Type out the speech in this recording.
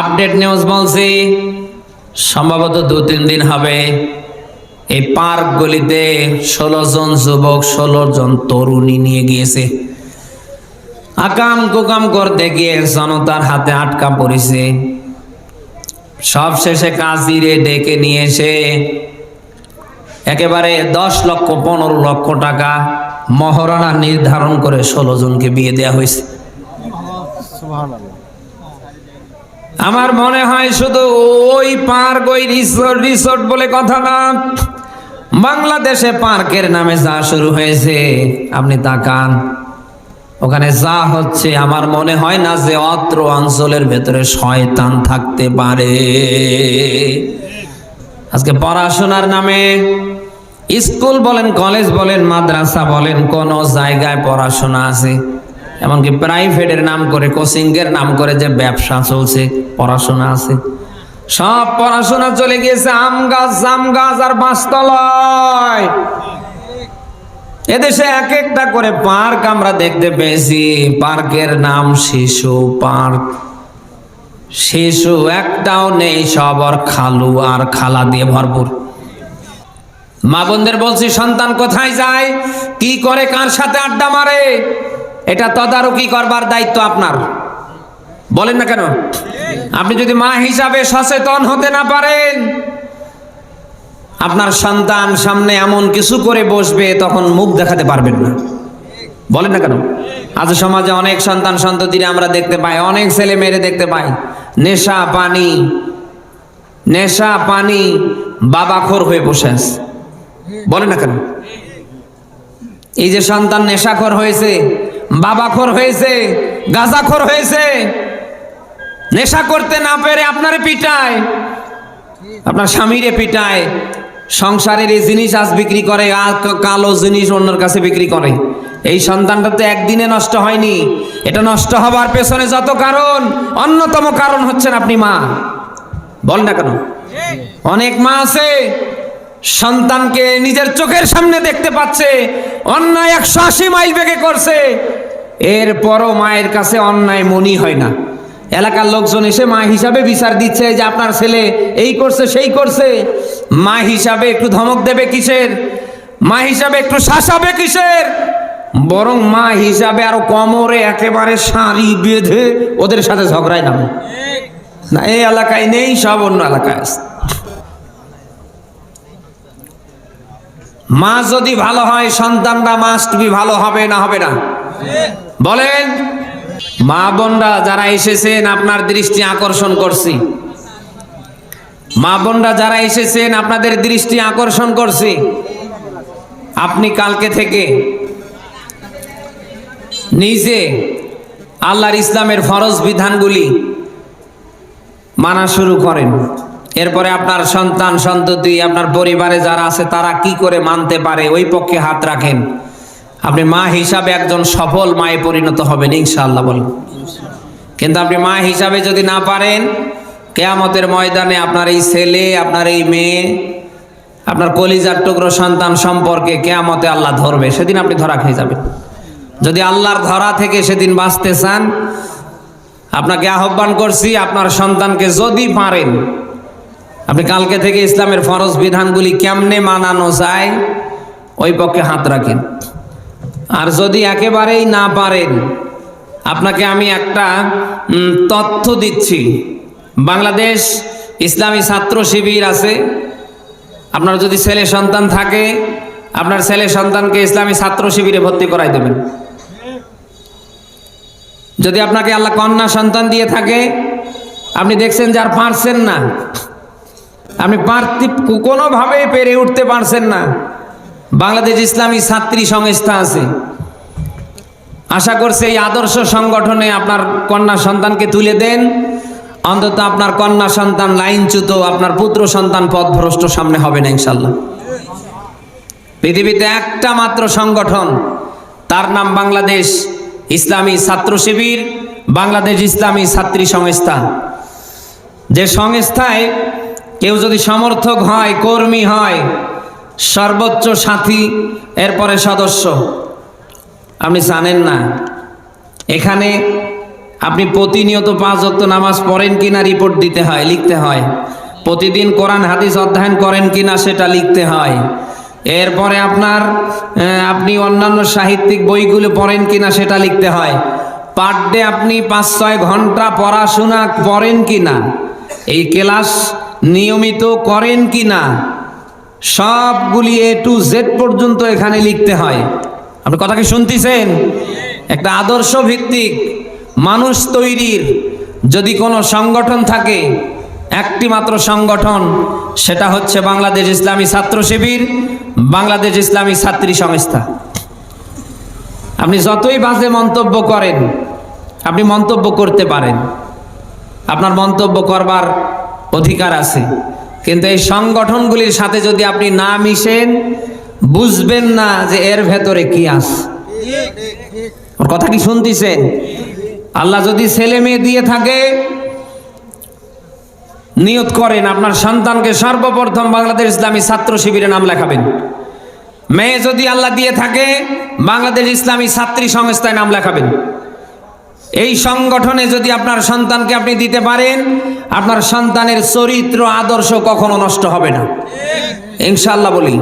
Update news বলছি। সম্ভবত দু, তিন দিন হবে। এই পার্ক গলিতে ষোলো জন যুবক, ষোলো জন তরুণী নিয়ে গিয়েছে। আকাম কুকাম করতে গিয়ে জনতার হাতে আটকা পড়েছে। সব শেষে কাজিরে ডেকে নিয়ে এসে একেবারে দশ লক্ষ, পনেরো লক্ষ টাকা মহারণা নির্ধারণ করে ষোলো জনকে বিয়ে দেওয়া হয়েছে। আমার মনে হয় শুধু ওই পার্ক, ওই রিসোর্ট রিসোর্ট বলে কথা না। বাংলাদেশে পার্কের নামে যা শুরু হয়েছে, আপনি তাকান। ওখানে যা হচ্ছে, আমার মনে হয় না যে অত্র অঞ্চলের ভেতরে শয়তান থাকতে পারে। আজকে পড়াশোনার নামে স্কুল বলেন, কলেজ বলেন, মাদ্রাসা বলেন, কোন জায়গায় পড়াশোনা আছে। এমনকি প্রাইভেটের নাম করে কোচিং এর নাম করে যে ব্যবসা চলছে, পড়াশোনা আছে। সব পড়াশোনা চলে গিয়েছে আম গাছ, জাম গাছ আর বাঁশতলায়। এদেশে এক একটা করে পার্ক আমরা দেখতে পেয়েছি। পার্কের নাম শিশু পার্ক। শিশু একটাও নেই, সব আর খালু আর খালা দিয়ে ভরপুর। মা বোনদের বলছি, সন্তান কোথায় যায়? কি করে কার সাথে আড্ডা মারে? এটা তদারকি করবার দায়িত্ব আপনার। বলেন না কেন? আপনি যদি মা হিসাবে সচেতন হতে না পারেন, আপনার সন্তান সামনে এমন কিছু করে বসবে, তখন মুখ দেখাতে পারবেন না। বলেন না কেন? আজ সমাজে অনেক সন্তান সন্ততিরা আমরা দেখতে পাই, অনেক ছেলে মেয়েরে দেখতে পাই। নেশা, পানি নেশা, পানি, বাবাখোর হয়ে বসে আছে। বলে না কেন? এই যে সন্তান নেশাখোর হয়েছে বাবাখোর হয়েছে, গাঁজাখোর হয়েছে। নেশা করতে না পেরে আপনারে পিটায়, আপনার স্বামীরে পিটায়, সংসারের এই জিনিস আজ বিক্রি করে কালো জিনিস অন্যের কাছে বিক্রি করে। এই সন্তানটা তো একদিনে নষ্ট হয়নি। এটা নষ্ট হবার পেছনে যত কারণ, অন্যতম কারণ হচ্ছেন আপনি মা। বল না কেন? অনেক মা আছে, সন্তানকে নিজের চোখের সামনে দেখতে পাচ্ছে, অন্যায় একশো আশি মাইল বেগে করছে এরপরও মায়ের কাছে অন্যায় মনি হয় না। এলাকার লোকজন এসে মা হিসাবে বিচার দিচ্ছে যে আপনার ছেলে এই করছে, সেই করছে। মা হিসাবে একটু ধমক দেবে কিসের? মা হিসাবে একটু শাসাবে কিসের? বরং মা হিসাবে আরও কমরে একেবারে শাড়ি বেঁধে ওদের সাথে ঝগড়ায় নামে। না, এই এলাকায় নেই, সব অন্য এলাকায় আছে। মা যদি ভালো হয়, সন্তানরা মাস্ট বি ভালো হবে, না হবে না? বলেন, মা বোনরা, যারা এসেছেন, আপনার দৃষ্টি আকর্ষণ করছি। মা বোনরা, যারা এসেছেন, আপনাদের দৃষ্টি আকর্ষণ করছি। আপনি কালকে থেকে নিজে আল্লাহর ইসলামের ফরজ বিধানগুলি মানা শুরু করেন। এরপরে আপনার সন্তান, সন্ততি, আপনার পরিবারে যারা আছে, তারা কি করে মানতে পারে, ওই পক্ষে হাত রাখেন। আপনি মা হিসাবে একজন সফল মায়ে পরিণত হবেন, ইনশাআল্লাহ বলেন। কিন্তু আপনি মা হিসাবে যদি না পারেন, কেয়ামতের ময়দানে আপনার এই ছেলে, আপনার এই মেয়ে, আপনার কলিজার টুকরো সন্তান সম্পর্কে কেয়ামতে আল্লাহ ধরবে, সেদিন আপনি ধরা খেয়ে যাবেন। যদি আল্লাহর ধরা থেকে সেদিন বাঁচতে চান, আপনাকে আহ্বান করছি, আপনার সন্তানকে যদি পারেন, আপনি কালকে থেকে ইসলামের ফরজ বিধানগুলি কেমনে মানানো যায়, ওই পক্ষে হাত রাখেন। আর যদি একেবারেই না পারেন, আপনাকে আমি একটা তথ্য দিচ্ছি। বাংলাদেশ ইসলামী ছাত্র শিবির আছে। আপনার যদি ছেলে সন্তান থাকে, আপনার ছেলে সন্তানকে ইসলামী ছাত্র শিবিরে ভর্তি করাই দেবেন। যদি আপনাকে আল্লাহ কন্যা সন্তান দিয়ে থাকে, আপনি দেখছেন যে আর পারছেন না। আপনি পারতে কোনোভাবেই পেরে উঠতে পারছেন না। বাংলাদেশ ইসলামী ছাত্রী সংস্থা আছে। আশা করছে এই আদর্শ সংগঠনে আপনার কন্যা সন্তানকে তুলে দেন। অন্তত আপনার কন্যা সন্তান লাইনচ্যুত, আপনার পুত্র সন্তান পথভ্রষ্ট সামনে হবে না ইনশাল্লাহ। পৃথিবীতে একটা মাত্র সংগঠন, তার নাম বাংলাদেশ ইসলামী ছাত্র শিবির, বাংলাদেশ ইসলামী ছাত্রী সংস্থা। যে সংস্থায় কেউ যদি সমর্থক হয়, কর্মী হয় সর্বোচ্চ সাথী, এরপরে সদস্য। আপনি জানেন না। এখানে আপনি প্রতিনিয়ত পাঁচ ওয়াক্ত নামাজ পড়েন কিনা রিপোর্ট দিতে হয়, লিখতে হয়। প্রতিদিন কোরআন, হাদিস অধ্যয়ন করেন কিনা সেটা লিখতে হয়। এরপরে আপনার আপনি অন্যান্য সাহিত্যিক বইগুলো পড়েন কিনা সেটা লিখতে হয়। পার ডে আপনি পাঁচ, ছয় ঘণ্টা পড়াশোনা করেন কিনা? এই ক্লাস নিয়মিত করেন কিনা? সবগুলি এ টু জেড পর্যন্ত এখানে লিখতে হয়। আপনি কথা কি শুনতেছেন? একটা আদর্শ ভিত্তিক মানুষ তৈরির যদি কোনো সংগঠন থাকে, একটি মাত্র সংগঠন, সেটা হচ্ছে বাংলাদেশ ইসলামী ছাত্র শিবির, বাংলাদেশ ইসলামী ছাত্রী সংস্থা। আপনি যতই বাজে মন্তব্য করেন, আপনি মন্তব্য করতে পারেন। আপনার মন্তব্য করবার অধিকার আছে। কিন্তু এই সংগঠনগুলির সাথে যদি আপনি না মিশেন, বুঝবেন না যে এর ভেতরে কি আস ওর কথা কি শুনতেছেন? আল্লাহ যদি ছেলে মেয়ে দিয়ে থাকে, নিয়ত করেন, আপনার সন্তানকে সর্বপ্রথম বাংলাদেশ ইসলামী ছাত্র শিবিরে নাম লেখাবেন। মেয়ে যদি আল্লাহ দিয়ে থাকে, বাংলাদেশ ইসলামী ছাত্রী সংস্থায় নাম লেখাবেন। এই সংগঠনে যদি আপনার সন্তানকে আপনি দিতে পারেন, আপনার সন্তানের চরিত্র, আদর্শ কখনো নষ্ট হবে না। ইনশাল্লাহ বলি।